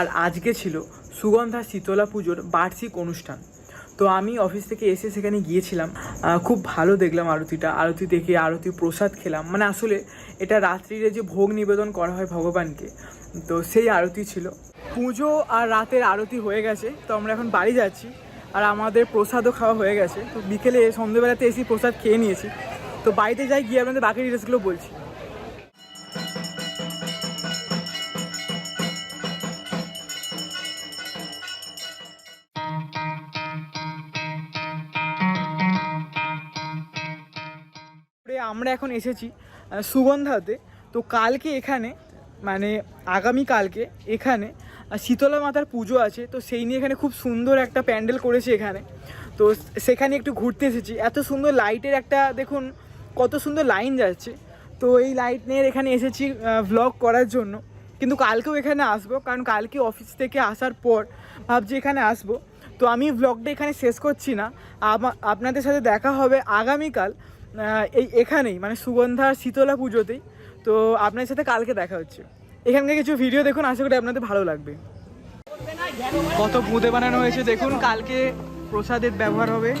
আর আজকে ছিল সুগন্ধা শীতলা পুজোর বার্ষিক অনুষ্ঠান। তো আমি অফিস থেকে এসে সেখানে গিয়েছিলাম। খুব ভালো দেখলাম আরতিটা। আরতি দেখে, আরতি প্রসাদ খেলাম। মানে আসলে এটা রাত্রিরে যে ভোগ নিবেদন করা হয় ভগবানকে, তো সেই আরতি ছিল। পুজো আর রাতের আরতি হয়ে গেছে, তো আমরা এখন বাড়ি যাচ্ছি। আর আমাদের প্রসাদও খাওয়া হয়ে গেছে। তো বিকেলে সন্ধ্যেবেলাতে এসে প্রসাদ খেয়ে নিয়েছি। তো বাড়িতে যাই গিয়ে আপনাদের বাকি ডিটেলসগুলো বলছি। আমরা এখন এসেছি সুগন্ধাতে। তো কালকে এখানে মানে আগামী কালকে এখানে শীতলা মাতার পুজো আছে। তো সেই নিয়ে এখানে খুব সুন্দর একটা প্যান্ডেল করেছে এখানে। তো সেখানে একটু ঘুরতে এসেছি। এত সুন্দর লাইটের একটা, দেখুন, কত সুন্দর লাইন যাচ্ছে। তো এই লাইট নিয়ে এখানে এসেছি ভ্লগ করার জন্য। কিন্তু কালকেও এখানে আসব, কারণ কালকে অফিস থেকে আসার পর ভাবছি এখানে আসব। তো আমি ভ্লগটা এখানে শেষ করছি না। আপনাদের সাথে দেখা হবে আগামীকাল। এই এখানেই মানে সুগন্ধা শীতলা পুজোতেই। তো আপনার সাথে কালকে দেখা হচ্ছে। এখানকার কিছু ভিডিও দেখুন, আশা করি আপনাদের ভালো লাগবে। কত বুঁদে বানানো হয়েছে দেখুন, কালকে প্রসাদের ব্যবহার হবে।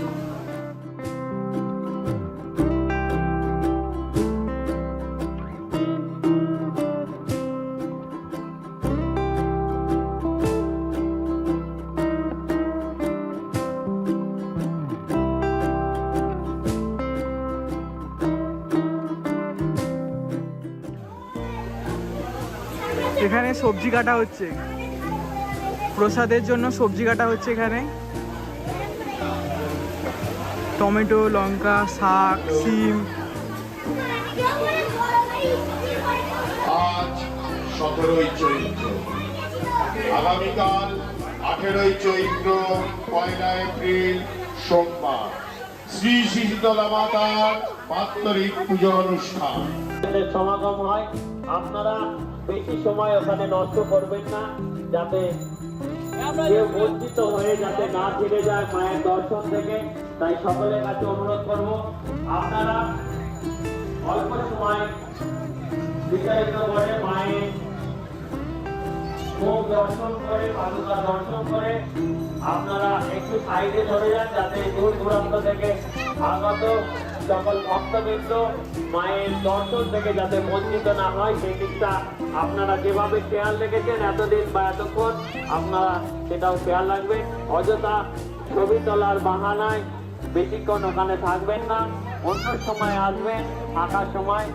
সবজি কাটা হচ্ছে। প্রসাদের জন্য সবজি কাটা হচ্ছে এখানে। টমেটো লঙ্কা শাক সিম। আজ সতেরোই চৈত্র। আগামীকাল আঠেরোই চৈত্র পয়লা এপ্রিল সোমবার। শ্রী শীতলা মাতার মাত্তরিক পুজো অনুষ্ঠান। সমাগম হয়। আপনারা বেশি সময় ওখানে নষ্ট করবেন না, যাতে বঞ্চিত হয়ে যাতে না ফিরে যায় মায়ের দর্শন থেকে। তাই সকলের কাছে অনুরোধ করব, আপনারা অল্প সময় বিতাড়িত করে মায়ের মুখ দর্শন করে পাদুকা দর্শন করে আপনারা একটু সাইডে সরে যান, যাতে দূর দূরান্ত থেকে আগত সকল ভক্তবৃন্দ, মায়ের দর্শন থেকে যাতে বঞ্চিত না হয়, সেই দিকটা আপনারা যেভাবে খেয়াল রেখেছেন এতদিন বা এতক্ষণ, আপনারা সেটাও খেয়াল রাখবেন। অযথা ছবি তোলার বাহানায় বেশিক্ষণ ওখানে থাকবেন না। অন্য সময় আসবেন ফাঁকার সময়,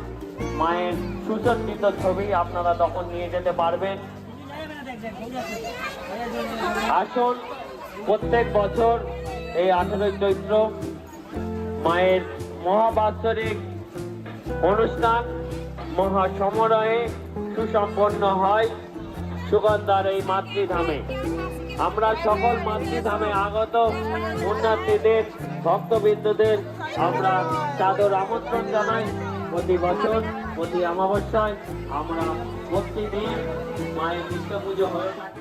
মায়ের সুসজ্জিত ছবি আপনারা তখন নিয়ে যেতে পারবেন। আসুন, প্রত্যেক বছর এই আঠেরোই চৈত্র মায়ের মহাবাৎসরিক অনুষ্ঠান মহা সমারোহে সুসম্পন্ন হয় সুগন্ধার এই মাতৃধামে। আমরা সকল মাতৃধামে আগত পুণ্যার্থীদের, ভক্তবৃন্দদের, আমরা চাদর আমন্ত্রণ জানাই। প্রতি বছর, প্রতি অমাবস্যায় আমরা ভক্তি দিয়ে মায়ের নিত্য পুজো হয়ে থাকে।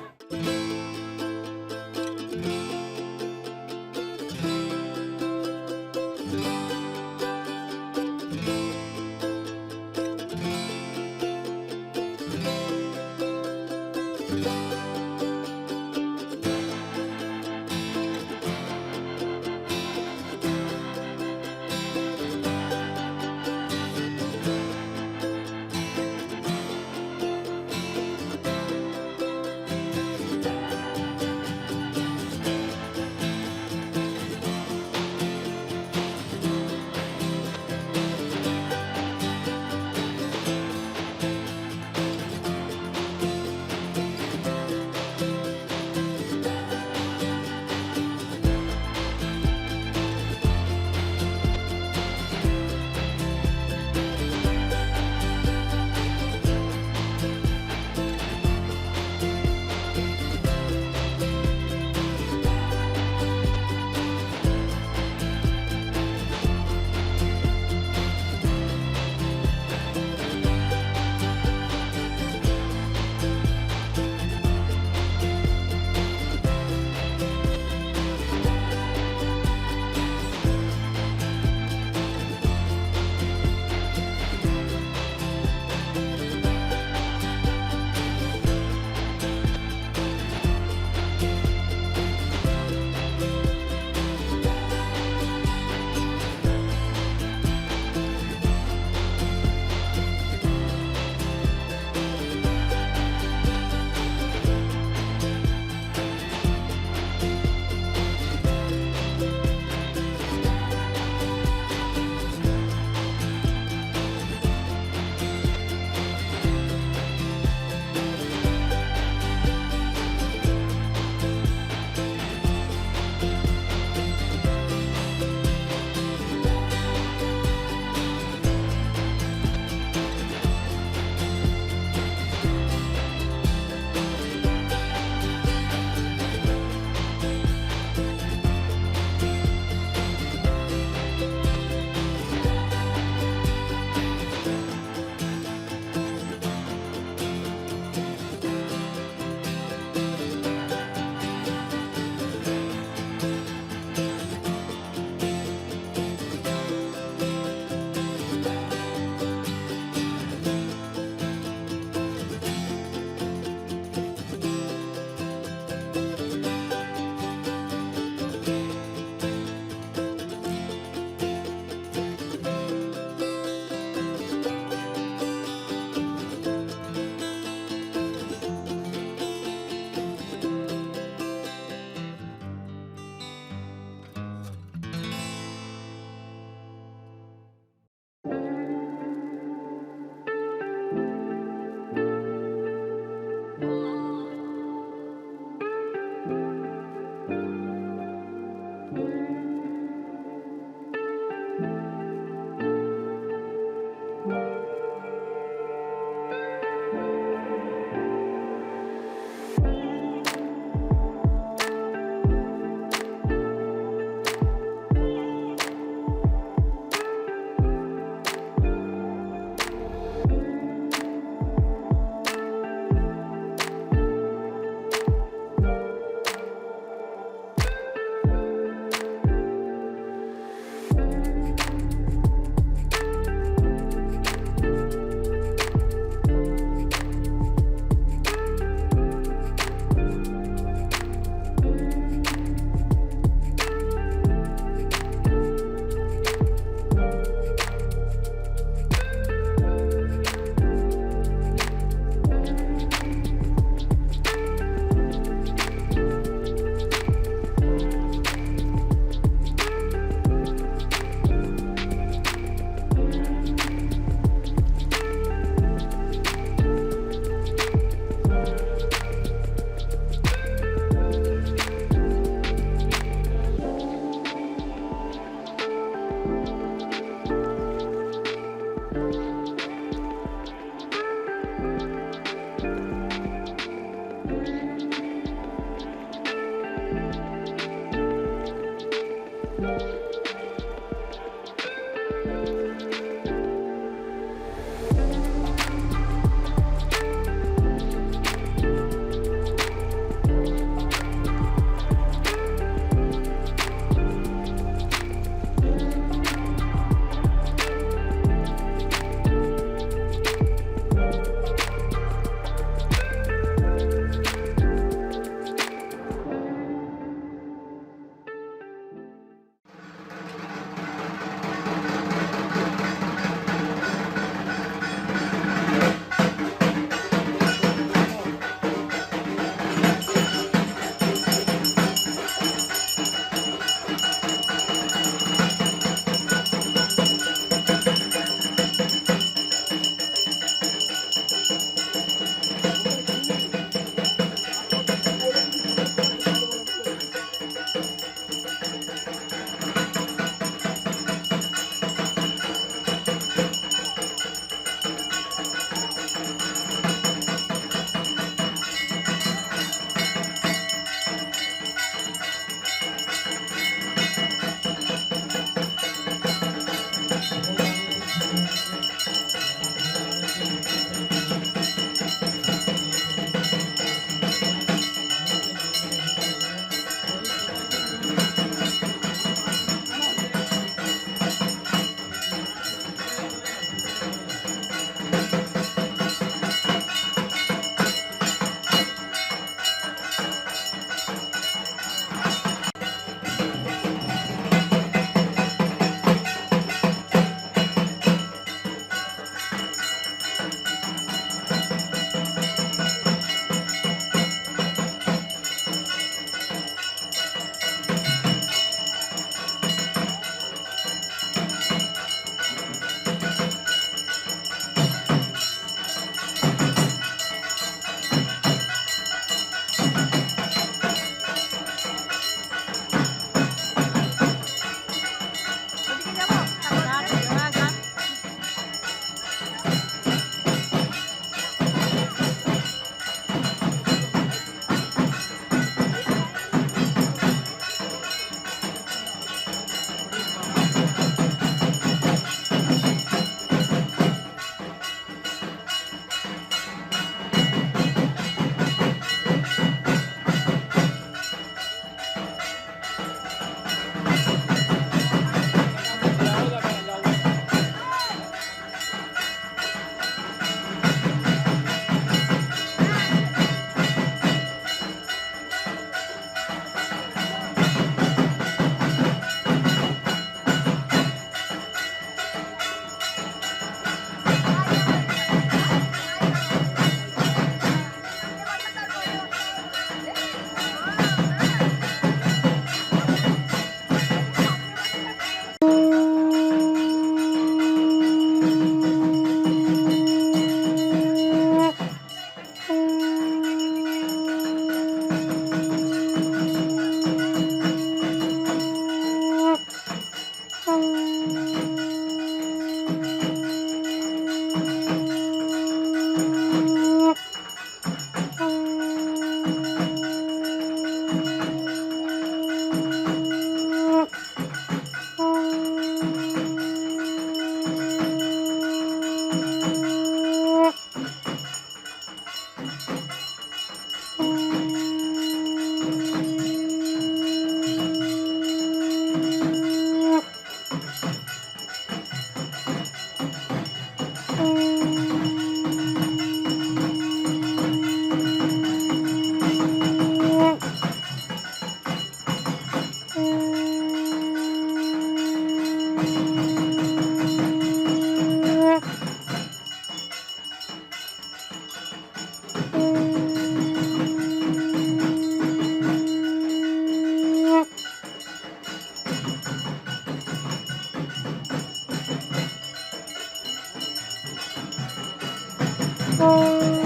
Música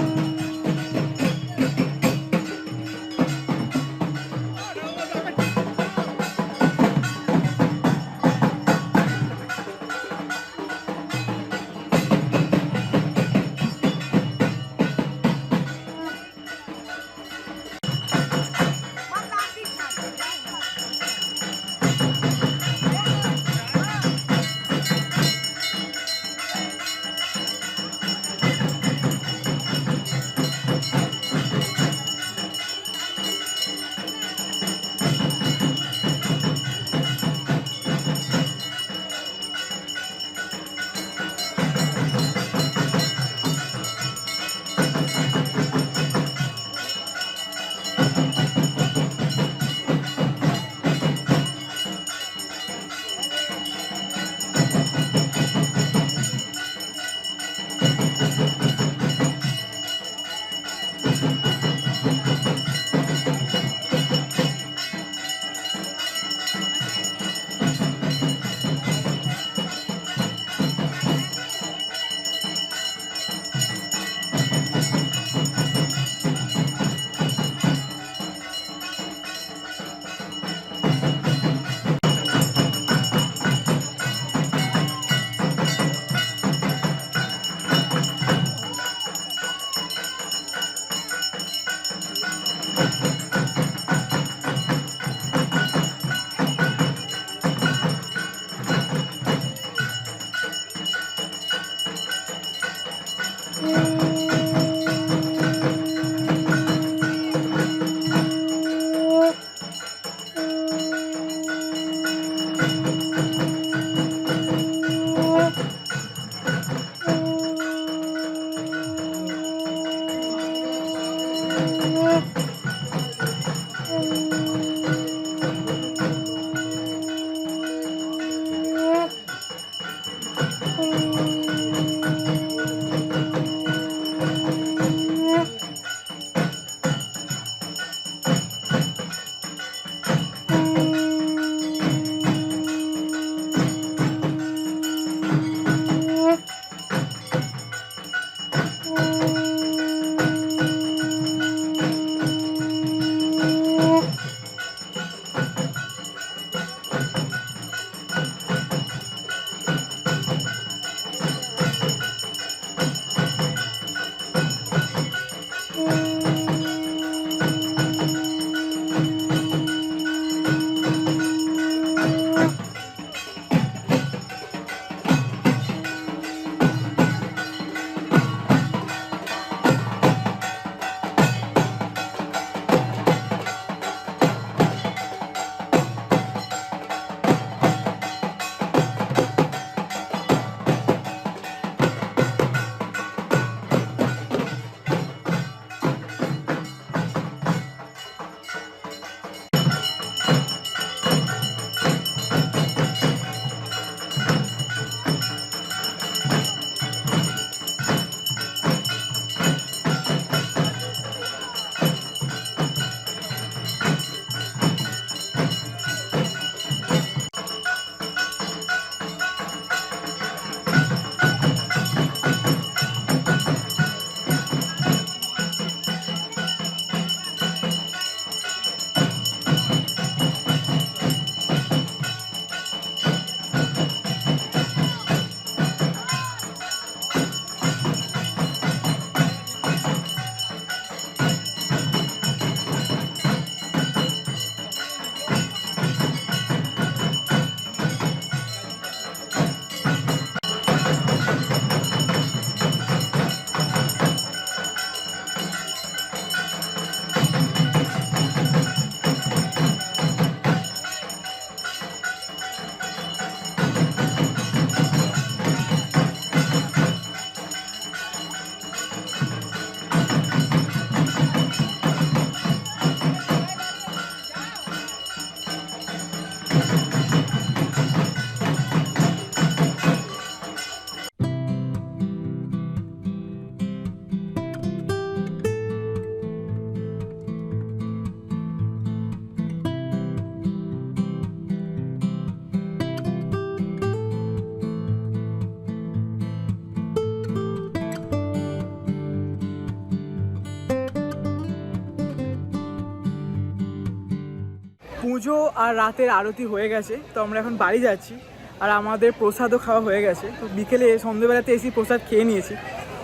আর রাতের আরতি হয়ে গেছে, তো আমরা এখন বাড়ি যাচ্ছি। আর আমাদের প্রসাদও খাওয়া হয়ে গেছে। তো বিকেলে সন্ধ্যেবেলাতে এসি প্রসাদ খেয়ে নিয়েছি।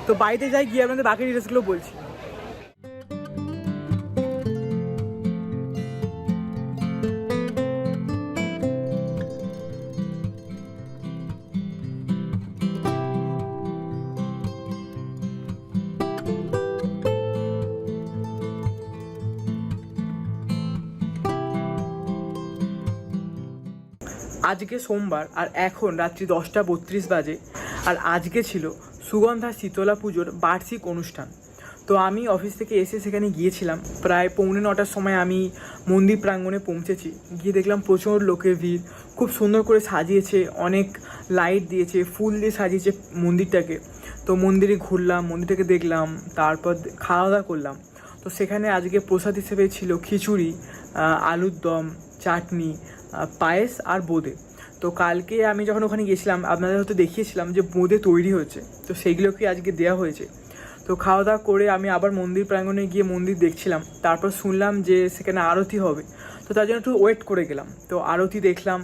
তো বাড়িতে যাই, গিয়ে আপনাদের বাকি ডিটেলসগুলো বলছি। আজকে সোমবার আর এখন রাত্রি দশটা বত্রিশ বাজে আর আজকে ছিল সুগন্ধা শীতলা পুজোর বার্ষিক অনুষ্ঠান। তো আমি অফিস থেকে এসে সেখানে গিয়েছিলাম। প্রায় পৌনে নটার সময় আমি মন্দির প্রাঙ্গণে পৌঁছেছি। গিয়ে দেখলাম প্রচুর লোকের ভিড়। খুব সুন্দর করে সাজিয়েছে, অনেক লাইট দিয়েছে, ফুল দিয়ে সাজিয়েছে মন্দিরটাকে। তো মন্দিরে ঘুরলাম, মন্দিরটাকে দেখলাম, তারপর খাওয়া দাওয়া করলাম। তো সেখানে আজকে প্রসাদ হিসেবে ছিল খিচুড়ি আলুর দম, চাটনি পায়েস আর বোঁদে। তো কালকে আমি যখন ওখানে গেছিলাম আপনাদের হয়তো দেখিয়েছিলাম যে বোঁদে তৈরি হয়েছে। তো সেইগুলোকে আজকে দেওয়া হয়েছে। তো খাওয়া দাওয়া করে আমি আবার মন্দির প্রাঙ্গণে গিয়ে মন্দির দেখছিলাম। তারপর শুনলাম যে সেখানে আরতি হবে। তো তার জন্য একটু ওয়েট করে গেলাম। তো আরতি দেখলাম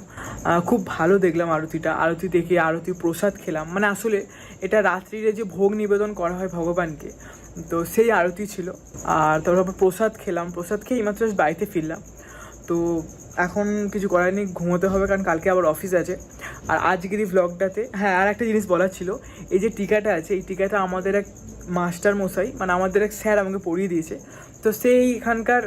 খুব ভালো দেখলাম আরতিটা। আরতি দেখে আরতি প্রসাদ খেলাম। মানে আসলে এটা রাত্রিরে যে ভোগ নিবেদন করা হয় ভগবানকে, তো সেই আরতি ছিল। আর তারপর প্রসাদ খেলাম। প্রসাদ খেয়ে এইমাত্র বাড়িতে ফিরলাম। তো এখন কিছু করার নেই, ঘুমোতে হবে কারণ কালকে আবার অফিস আছে। আর আজকের এই হ্যাঁ আর একটা জিনিস বলার ছিল, এই যে টিকাটা আছে, এই টিকাটা আমাদের এক মাস্টার মশাই মানে আমাদের এক স্যার আমাকে পড়িয়ে দিয়েছে। তো সেই এখানকার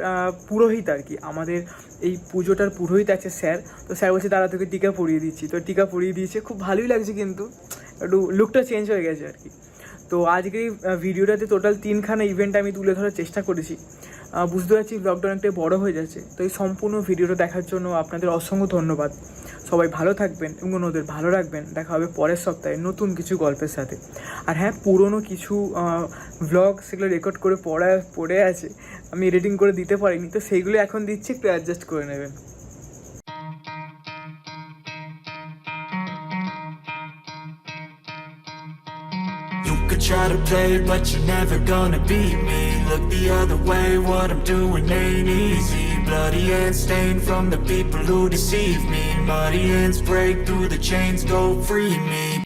পুরোহিত আর কি, আমাদের এই পুজোটার পুরোহিত আছে স্যার তো স্যার বলছে তারা তোকে টিকা পরিয়ে দিচ্ছি। তো টিকা পরিয়ে দিয়েছে, খুব ভালোই লাগছে কিন্তু, একটু লুকটা চেঞ্জ হয়ে গেছে আর কি। তো আজকের এই ভিডিওটাতে টোটাল তিনখানা ইভেন্ট আমি তুলে ধরার চেষ্টা করেছি। বুঝতে পারছি ব্লগটা অনেকটাই বড় হয়ে যাচ্ছে। তো এই সম্পূর্ণ ভিডিওটা দেখার জন্য আপনাদের অসংখ্য ধন্যবাদ। সবাই ভালো থাকবেন এবং ওদের ভালো রাখবেন। দেখা হবে পরের সপ্তাহে নতুন কিছু গল্পের সাথে। আর হ্যাঁ পুরনো কিছু ভ্লগ সেগুলো রেকর্ড করে পড়া পড়ে আছে। আমি এডিটিং করে দিতে পারিনি তো সেইগুলো এখন দিচ্ছি একটু অ্যাডজাস্ট করে নেবেন। Try to play, but you're never gonna beat me. Look the other way, what I'm doing ain't easy. Bloody hands stained from the people who deceive me. Muddy hands break through the chains, go free me.